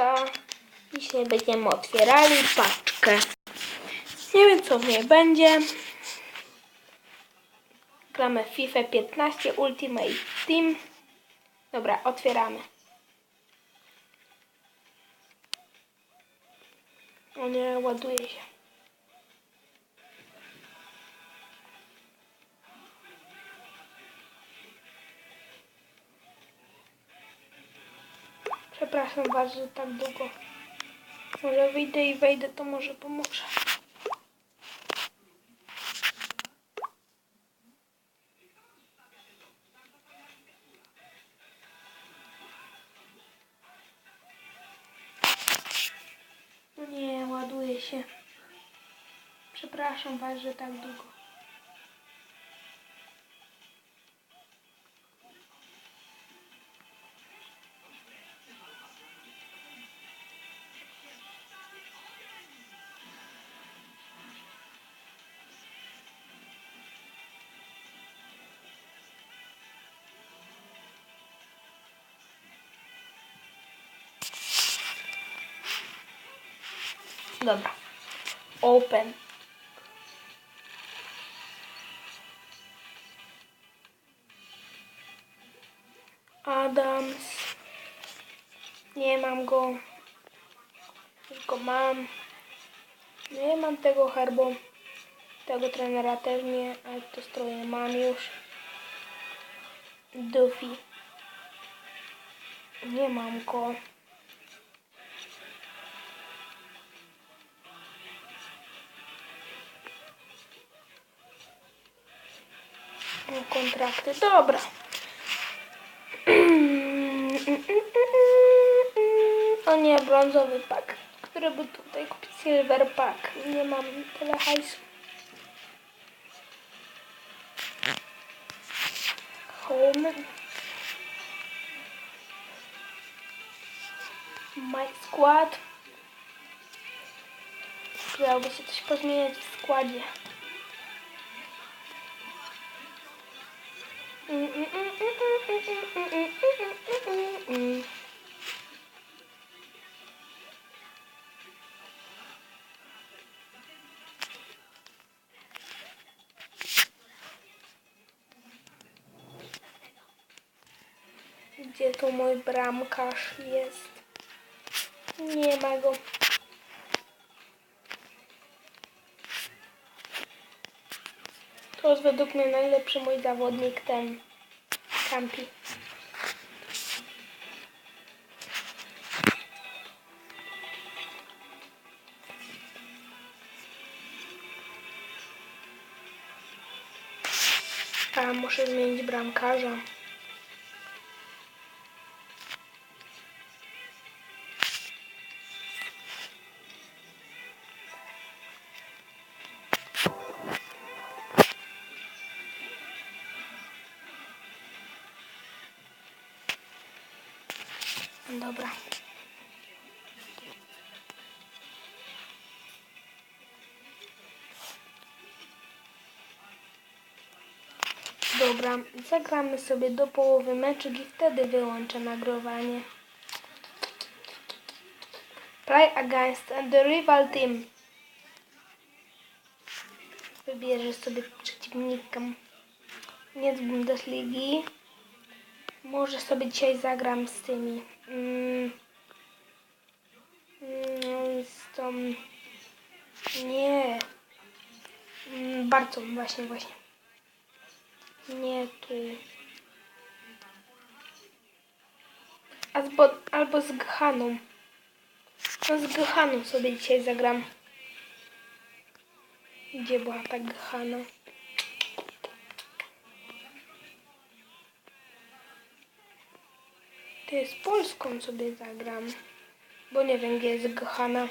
Siemaneczka. Dzisiaj będziemy otwierali paczkę. Nie wiem co w niej będzie. Gramy FIFA 15 Ultimate Team. Dobra, otwieramy. O nie, ładuje się. Przepraszam was, że tak długo. Może wyjdę i wejdę, to może pomoże. No nie, ładuje się. Przepraszam was, że tak długo. Dobra. Open. Adams. Nie mam go. Tylko mam. Nie mam tego herbu. Tego trenera też nie, ale to stroje mam już. Duffy. Nie mam go. Kontrakty, dobra. O nie, brązowy pak. Który by tutaj kupić? Silver pack. Nie mam tyle hajsu. Home. My squad. Przydałoby się coś pozmieniać w składzie. Gdzie tu mój bramkarz jest? Nie ma go. To jest według mnie najlepszy mój zawodnik, ten Campi. A, muszę zmienić bramkarza. Dobra. Dobra, zagramy sobie do połowy meczek i wtedy wyłączę nagrywanie. Play against the rival team. Wybierzesz sobie przeciwnika nie z Bundesligi. Może sobie dzisiaj zagram z tymi. Mm, mm, z tą. Nie. Mm, bardzo, właśnie, właśnie. Nie tu. A z bo, albo z Ghaną. No z Ghaną sobie dzisiaj zagram. Gdzie była ta Ghana? Ty z Polską sobie zagram. Bo nie wiem, gdzie jest Ghana.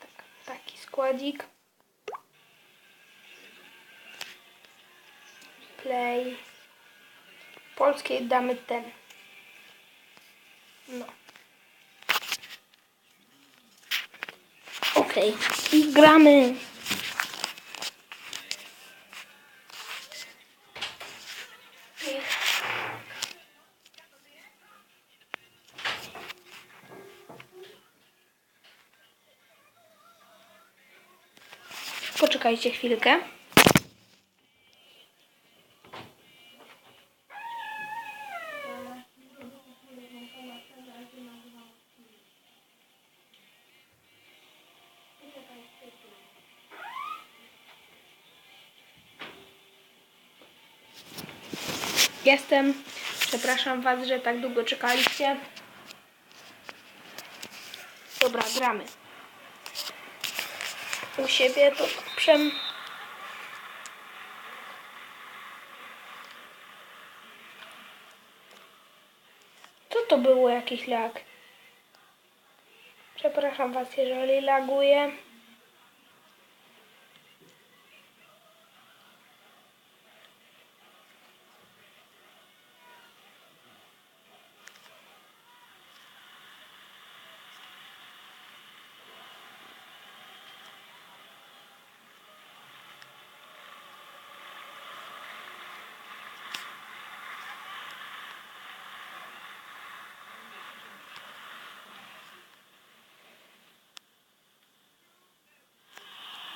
Tak, taki składzik. Play. Polskiej damy ten. No. Okej. I gramy. Poczekajcie chwilkę. Jestem. Przepraszam Was, że tak długo czekaliście. Dobra, gramy. U siebie to przem... Co to było jakiś lag? Przepraszam Was, jeżeli laguje.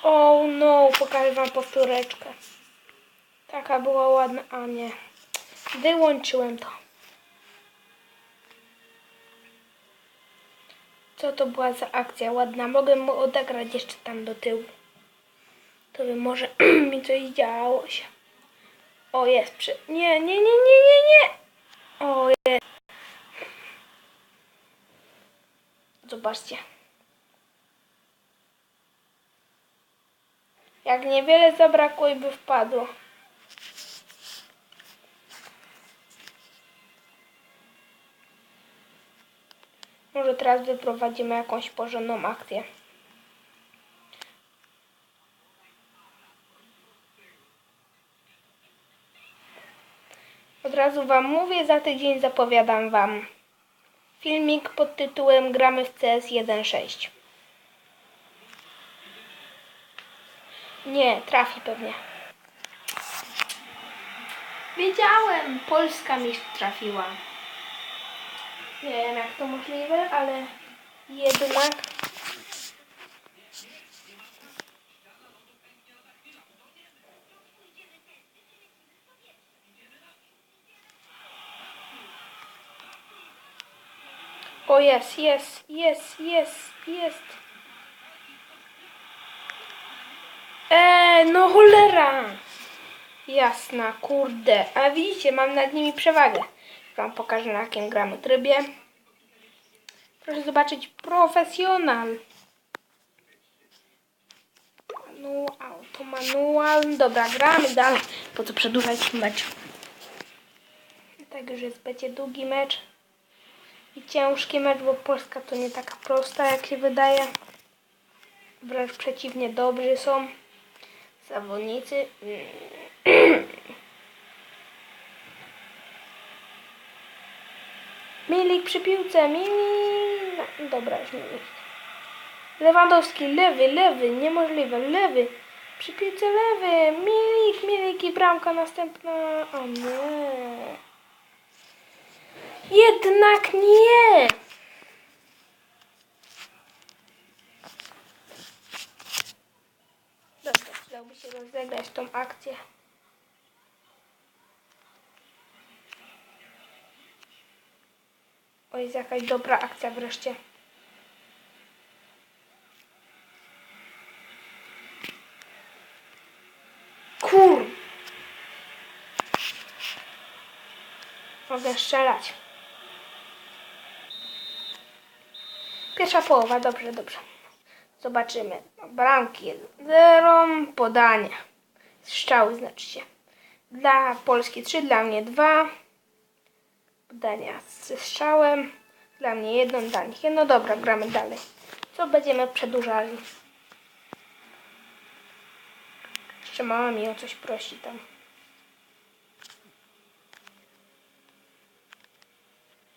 Oh no, pokażę wam powtóreczkę. Taka była ładna, a nie. Wyłączyłem to. Co to była za akcja ładna? Mogę mu odegrać jeszcze tam do tyłu. To by może mi coś działo się. O, jest przy... Nie, nie, nie, nie, nie, nie! O, jest. Zobaczcie. Jak niewiele zabrakło i by wpadło. Może teraz wyprowadzimy jakąś porządną akcję. Od razu Wam mówię, za tydzień zapowiadam Wam filmik pod tytułem Gramy w CS 1.6. Nie, trafi pewnie. Wiedziałem, Polska mi trafiła. Nie wiem jak to możliwe, ale jednak. O jest, jest, jest, jest, jest. No cholera! Jasna, kurde. A widzicie, mam nad nimi przewagę. Wam pokażę na jakim gramy trybie. Proszę zobaczyć, profesjonal. Manual, to manual. Dobra, gramy dalej. Po co przedłużać mecz? Także jest będzie długi mecz. I ciężki mecz, bo Polska to nie taka prosta, jak się wydaje. Wręcz przeciwnie, dobrzy są zawodnicy. Milik przy piłce, Milik. Dobra, już Milik. Lewandowski, lewy, lewy, niemożliwe, lewy. Przy piłce lewy, Milik, Milik i bramka następna. O nie. Jednak nie. Dobra, przydałby się rozegrać tą akcję. O, jest jakaś dobra akcja wreszcie. Kur! Mogę strzelać. Pierwsza połowa, dobrze, dobrze. Zobaczymy. Bramki 0, podania. Strzały znaczy się. Dla Polski 3, dla mnie 2. Podania ze strzałem. Dla mnie jedno, dla nich jedno. Dobra, gramy dalej. Co będziemy przedłużali? Jeszcze mama mi o coś prosi tam.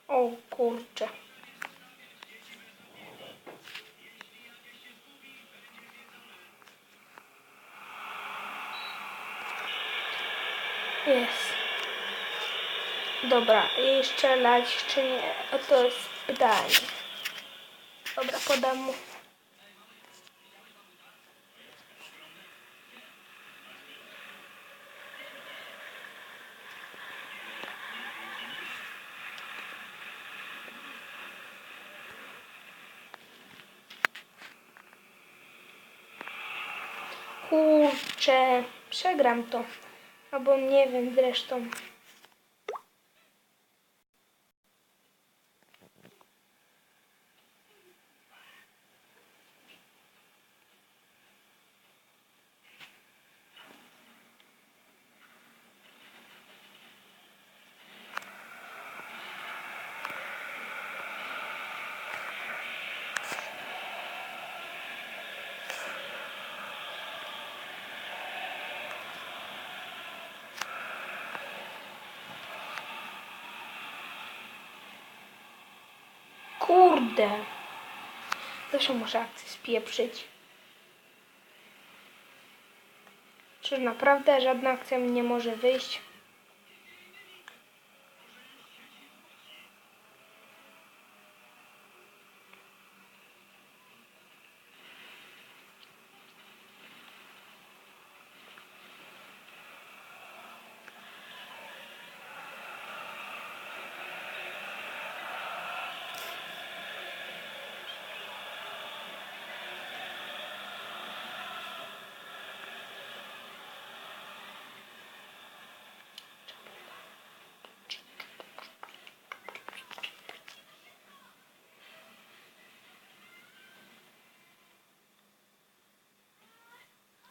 O kurczę. dobra, jeszcze lać czy nie? O to jest pytanie. Dobra, podam mu. Kurczę, przegram to. Albo nie wiem zresztą. Kurde. Zawsze muszę akcję spieprzyć. Czy naprawdę żadna akcja mi nie może wyjść?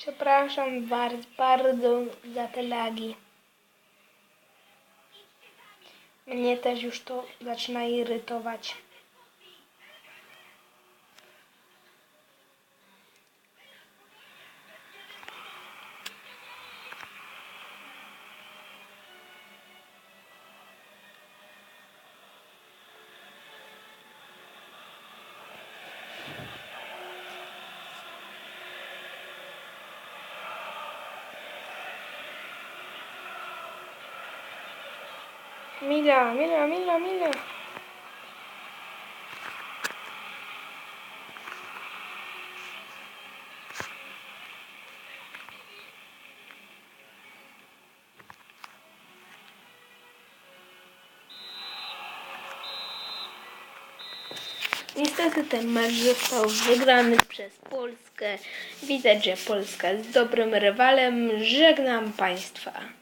Przepraszam bardzo, bardzo za te lagi. Mnie też już to zaczyna irytować. Mila, Mila, Mila, Mila. Niestety ten mecz został wygrany przez Polskę. Widać, że Polska jest dobrym rywalem. Żegnam Państwa.